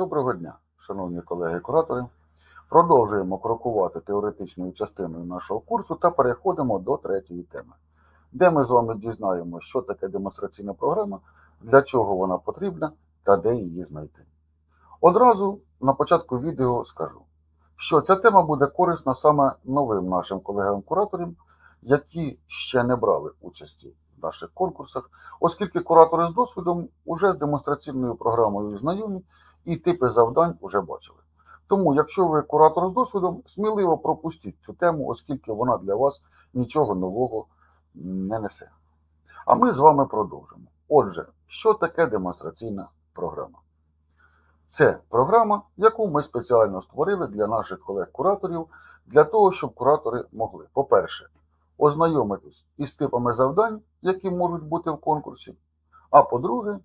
Доброго дня, шановні колеги-куратори. Продовжуємо крокувати теоретичною частиною нашого курсу та переходимо до третьої теми, де ми з вами дізнаємося, що таке демонстраційна програма, для чого вона потрібна та де її знайти. Одразу на початку відео скажу, що ця тема буде корисна саме новим нашим колегам-кураторам, які ще не брали участі в наших конкурсах, оскільки куратори з досвідом уже з демонстраційною програмою знайомі і типи завдань вже бачили. Тому, якщо ви куратор з досвідом, сміливо пропустіть цю тему, оскільки вона для вас нічого нового не несе. А ми з вами продовжимо. Отже, що таке демонстраційна програма? Це програма, яку ми спеціально створили для наших колег-кураторів, для того, щоб куратори могли, по-перше, ознайомитись із типами завдань, які можуть бути в конкурсі, а по-друге,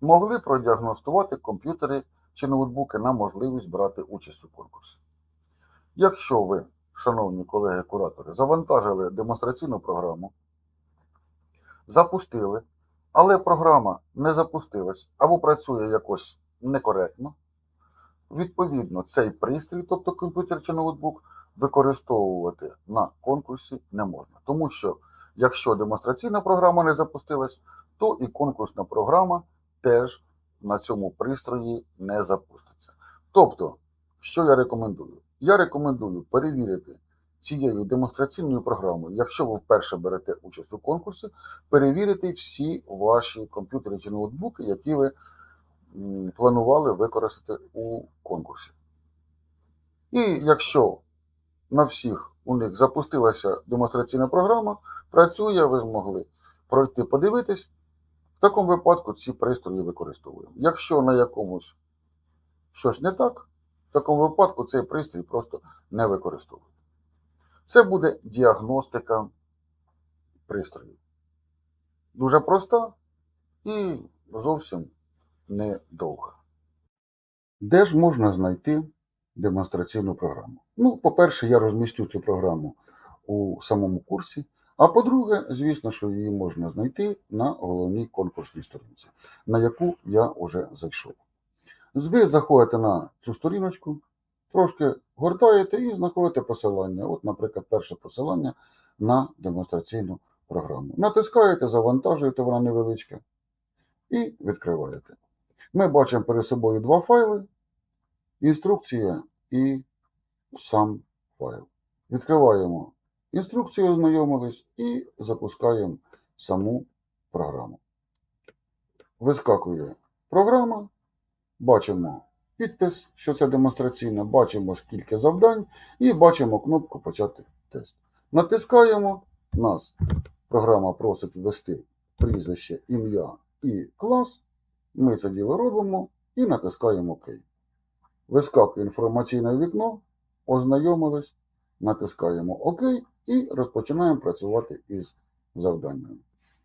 могли продіагностувати комп'ютери чи ноутбуки на можливість брати участь у конкурсі. Якщо ви, шановні колеги-куратори, завантажили демонстраційну програму, запустили, але програма не запустилась або працює якось некоректно, відповідно, цей пристрій, тобто комп'ютер чи ноутбук, використовувати на конкурсі не можна. Тому що якщо демонстраційна програма не запустилась, то і конкурсна програма теж на цьому пристрої не запуститься. Тобто, що я рекомендую? Я рекомендую перевірити цією демонстраційною програмою, якщо ви вперше берете участь у конкурсі, перевірити всі ваші комп'ютери чи ноутбуки, які ви планували використати у конкурсі. І якщо на всіх у них запустилася демонстраційна програма, працює, ви змогли пройти подивитись, в такому випадку ці пристрої використовуємо. Якщо на якомусь щось не так, в такому випадку цей пристрій просто не використовується. Це буде діагностика пристроїв. Дуже проста і зовсім недовга. Де ж можна знайти демонстраційну програму? Ну, по-перше, я розмістю цю програму у самому курсі. А по-друге, звісно, що її можна знайти на головній конкурсній сторінці, на яку я вже зайшов. Ви заходите на цю сторіночку, трошки гортаєте і знаходите посилання. От, наприклад, перше посилання на демонстраційну програму. Натискаєте, завантажуєте, вона невеличка, і відкриваєте. Ми бачимо перед собою два файли: інструкція і сам файл. Відкриваємо інструкцію, ознайомились і запускаємо саму програму. Вискакує програма, бачимо підпис, що це демонстраційна, бачимо скільки завдань і бачимо кнопку Почати тест. Натискаємо, нас програма просить ввести прізвище, ім'я і клас. Ми це діло робимо і натискаємо ОК. Вискакує інформаційне вікно, ознайомились, натискаємо ОК і розпочинаємо працювати із завданнями.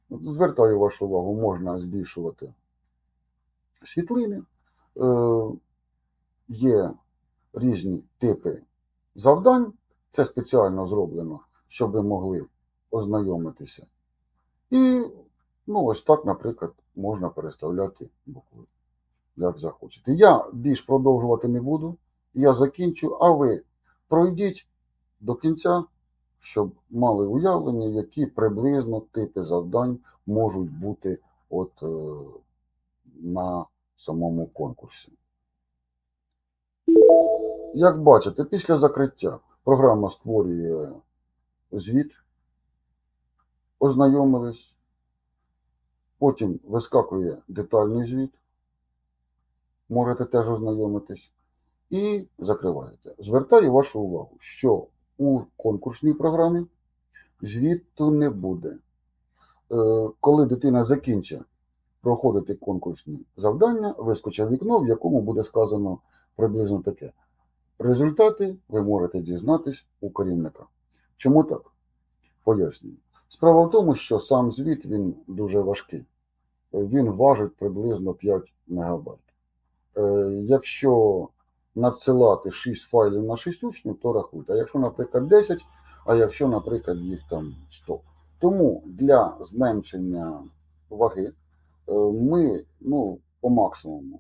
Звертаю вашу увагу, можна збільшувати світлини. Е, Є різні типи завдань. Це спеціально зроблено, щоб ви могли ознайомитися. І ну, ось так, наприклад, можна переставляти букви, як захочете. Я більш продовжувати не буду. Я закінчу, а ви пройдіть до кінця, щоб мали уявлення, які приблизно типи завдань можуть бути от, е, на самому конкурсі. Як бачите, після закриття програма створює звіт, ознайомились, потім вискакує детальний звіт, можете теж ознайомитись, і закриваєте. Звертаю вашу увагу, що у конкурсній програмі звіту не буде. Е, Коли дитина закінчить проходити конкурсні завдання, вискочить вікно, в якому буде сказано приблизно таке. Результати ви можете дізнатись у керівника. Чому так? Пояснюю. Справа в тому, що сам звіт він дуже важкий. Е, Він важить приблизно 5 МБ. Якщо надсилати 6 файлів на 6 учнів, то рахуйте. А якщо, наприклад, 10, а якщо, наприклад, їх там 100. Тому для зменшення ваги е, ми ну, по максимуму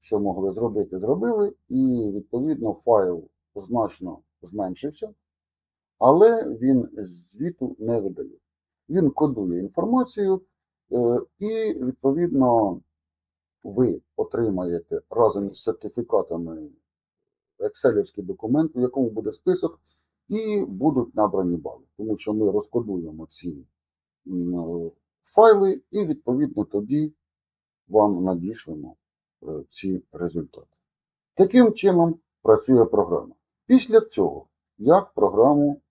що могли зробити, зробили, і відповідно файл значно зменшився, але він звіту не видає. Він кодує інформацію, е, і відповідно ви отримаєте разом із сертифікатами екселівський документ, у якому буде список, і будуть набрані бали, тому що ми розкодуємо ці файли, і відповідно тоді вам надішлемо е, ці результати. Таким чином працює програма. Після цього, як програму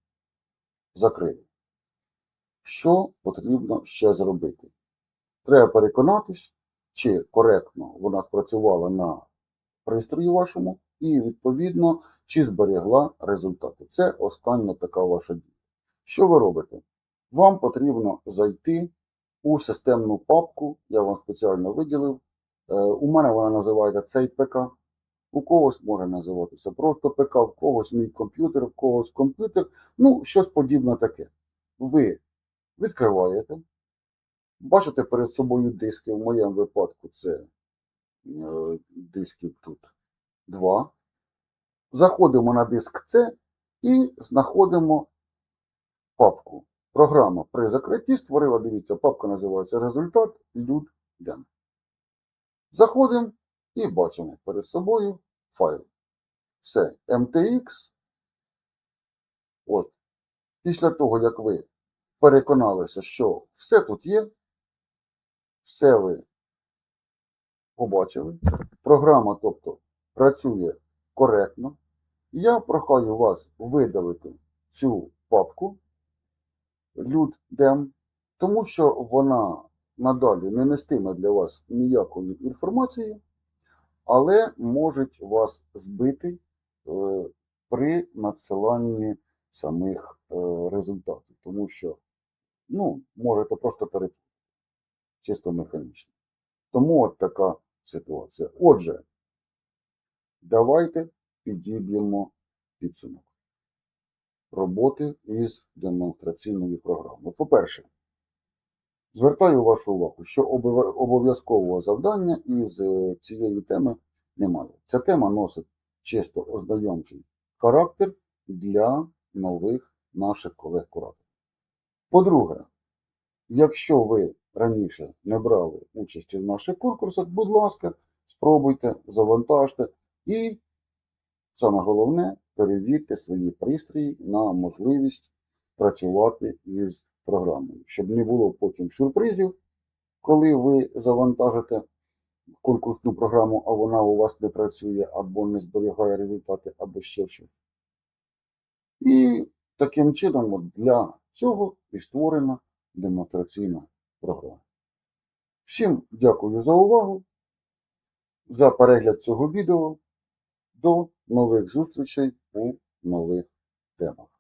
закрили, що потрібно ще зробити? Треба переконатись, чи коректно вона спрацювала на пристрої вашому, і відповідно, чи зберегла результати. Це остання така ваша дія. Що ви робите? Вам потрібно зайти у системну папку, я вам спеціально виділив. Е, У мене вона називається цей ПК. У когось може називатися просто ПК, в когось мій комп'ютер, в когось комп'ютер. Ну, щось подібне таке. Ви відкриваєте, бачите перед собою диски. В моєму випадку це е, дисків тут два. Заходимо на диск C і знаходимо папку. Програма при закритті створила, дивіться, папка називається результат люд ден. Заходимо і бачимо перед собою файл. Все, MTX. От. Після того, як ви переконалися, що все тут є, все ви побачили. Програма, тобто, працює коректно. Я прохаю вас видалити цю папку LUDDEM, тому що вона надалі не нестиме для вас ніякої інформації, але можуть вас збити е, при надсиланні самих е, результатів, тому що ну, можете просто перепутати чисто механічно. Тому от така ситуація. Отже, давайте підіб'ємо підсумок роботи із демонстраційною програмою. По-перше, звертаю вашу увагу, що обов'язкового завдання із е, цієї теми немає. Ця тема носить чисто ознайомчий характер для нових наших колег-кураторів. По-друге, якщо ви раніше не брали участі в наших конкурсах, будь ласка, спробуйте, завантажте і саме головне, перевірте свої пристрої на можливість працювати із програмою, щоб не було потім сюрпризів, коли ви завантажите конкурсну програму, а вона у вас не працює або не зберігає результати, або ще щось. І таким чином для цього і створена демонстраційна програма. Всім дякую за увагу, за перегляд цього відео. До нових зустрічей у нових темах.